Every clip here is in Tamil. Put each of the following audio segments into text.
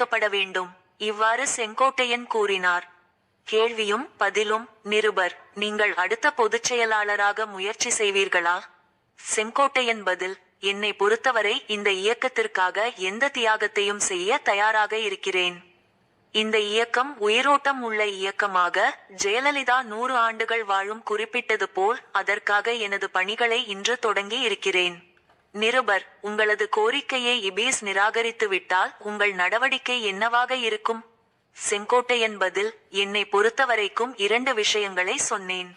வைக்கப்பட வேண்டும். இவ்வாறு செங்கோட்டையன் கூறினார். கேள்வியும் பதிலும் நிருபர் நீங்கள் அடுத்த பொதுச் செயலாளராக முயற்சி செய்வீர்களா? செங்கோட்டையன் பதில் என்னை பொறுத்தவரை இந்த இயக்கத்திற்காக எந்த தியாகத்தையும் செய்ய தயாராக இருக்கிறேன். இந்த இயக்கம் உயிரோட்டம் உள்ள இயக்கமாக ஜெயலலிதா நூறு ஆண்டுகள் வாழும் குறிப்பிட்டது போல் அதற்காக எனது பணிகளை இன்று தொடங்கி இருக்கிறேன். நிருபர் உங்களது கோரிக்கையை இபீஸ் நிராகரித்து விட்டால் உங்கள் நடவடிக்கை என்னவாக இருக்கும்? செங்கோட்டையன் பதில் என்னை பொறுத்தவரைக்கும் இரண்டு விஷயங்களை சொன்னேன்.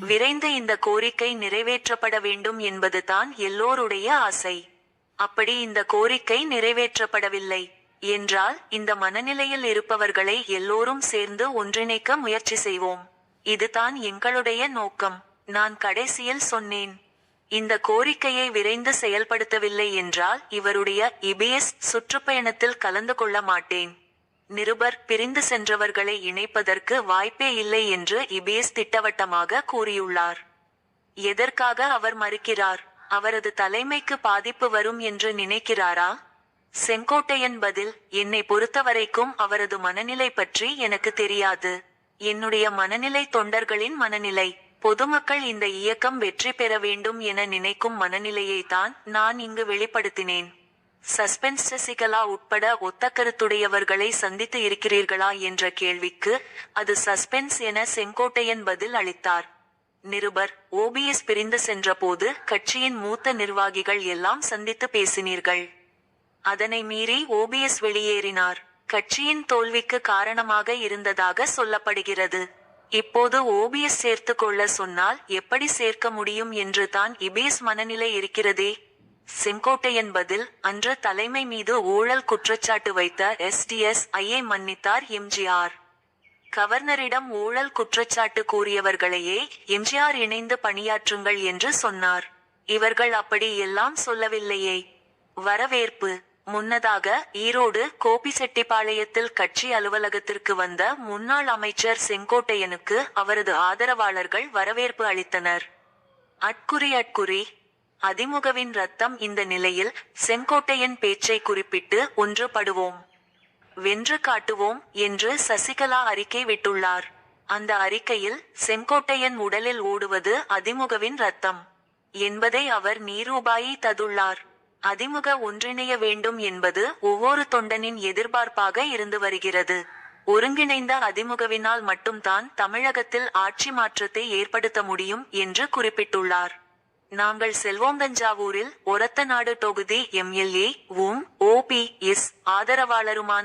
விரைந்து இந்த கோரிக்கை நிறைவேற்றப்பட வேண்டும் என்பது தான் எல்லோருடைய ஆசை. அப்படி இந்த கோரிக்கை நிறைவேற்றப்படவில்லை. என்றால் இந்த மனநிலையில் இருப்பவர்களை எல்லோரும் சேர்ந்து ஒன்றிணைக்க முயற்சி செய்வோம். இதுதான் எங்களுடைய நோக்கம். நான் கடைசியில் சொன்னேன். இந்த கோரிக்கையை விரைந்து செயல்படுத்தவில்லை என்றால் இவருடைய இபிஎஸ் சுற்றுப்பயணத்தில் கலந்து கொள்ள மாட்டேன். நிருபர் பிரிந்து சென்றவர்களை இணைப்பதற்கு வாய்ப்பே இல்லை என்று இபிஎஸ் திட்டவட்டமாக கூறியுள்ளார். எதற்காக அவர் மறுக்கிறார்? அவரது தலைமைக்கு பாதிப்பு வரும் என்று நினைக்கிறாரா? செங்கோட்டையன் பதில் என்னை பொறுத்தவரைக்கும் அவரது மனநிலை பற்றி எனக்கு தெரியாது. என்னுடைய மனநிலை தொண்டர்களின் மனநிலை. பொதுமக்கள் இந்த இயக்கம் வெற்றி பெற வேண்டும் என நினைக்கும் மனநிலையை தான் நான் இங்கு வெளிப்படுத்தினேன். சஸ்பென்ஸ் சசிகலா உட்பட ஒத்த கருத்துடையவர்களை சந்தித்து இருக்கிறீர்களா என்ற கேள்விக்கு அது சஸ்பென்ஸ் என செங்கோட்டையன் பதில் அளித்தார். நிருபர் ஓபிஎஸ் பிரிந்து சென்றபோது கட்சியின் மூத்த நிர்வாகிகள் எல்லாம் சந்தித்து பேசினீர்கள். அதனை மீறி ஓபிஎஸ் வெளியேறினார். கட்சியின் தோல்விக்கு காரணமாக இருந்ததாக சொல்லப்படுகிறது. இப்போது ஓபிஎஸ் சேர்த்து கொள்ள சொன்னால் எப்படி சேர்க்க முடியும் என்று தான் இபேஸ் மனநிலை இருக்கிறதே? செங்கோட்டையன் பதில் அன்று தலைமை மீது ஊழல் குற்றச்சாட்டு வைத்த எஸ்டிஎஸ் ஐயை மன்னித்தார் எம்ஜிஆர் கவர்னரிடம் ஊழல் குற்றச்சாட்டு கூறியவர்களையே எம்ஜிஆர் இணைந்து பணியாற்றுங்கள் என்று சொன்னார். இவர்கள் அப்படி எல்லாம் சொல்லவில்லையே. வரவேற்பு. முன்னதாக ஈரோடு கோபிசெட்டிப்பாளையத்தில் கட்சி அலுவலகத்திற்கு வந்த முன்னாள் அமைச்சர் செங்கோட்டையனுக்கு அவரது ஆதரவாளர்கள் வரவேற்பு அளித்தனர். அட்குறி அட்குறி. அதிமுகவின் ரத்தம் இந்த நிலையில் செங்கோட்டையன் பேச்சை குறிப்பிட்டு ஒன்றுபடுவோம். வென்று காட்டுவோம் என்று சசிகலா அறிக்கை விட்டுள்ளார். அந்த அறிக்கையில் செங்கோட்டையன் உடலில் ஓடுவது அதிமுகவின் ரத்தம் என்பதை அவர் நீரூபாயி ததுள்ளார். அதிமுக ஒன்றிணைய வேண்டும் என்பது ஒவ்வொரு தொண்டனின் எதிர்பார்ப்பாக இருந்து வருகிறது. ஒருங்கிணைந்த அதிமுகவினால் மட்டும்தான் தமிழகத்தில் ஆட்சி மாற்றத்தை ஏற்படுத்த முடியும் என்று குறிப்பிட்டுள்ளார். நாங்கள் செல்வோம் தஞ்சாவூரில் ஒரத்த நாடு தொகுதி எம்எல்ஏ உம் ஓபி எஸ் ஆதரவாளருமான